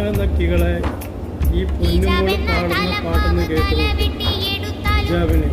നാഗനക്കികളെ ഈ പൊന്നുമോൾ പാടുന്ന പാട്ടെന്ന് കേട്ടു. ഹിജാബിന്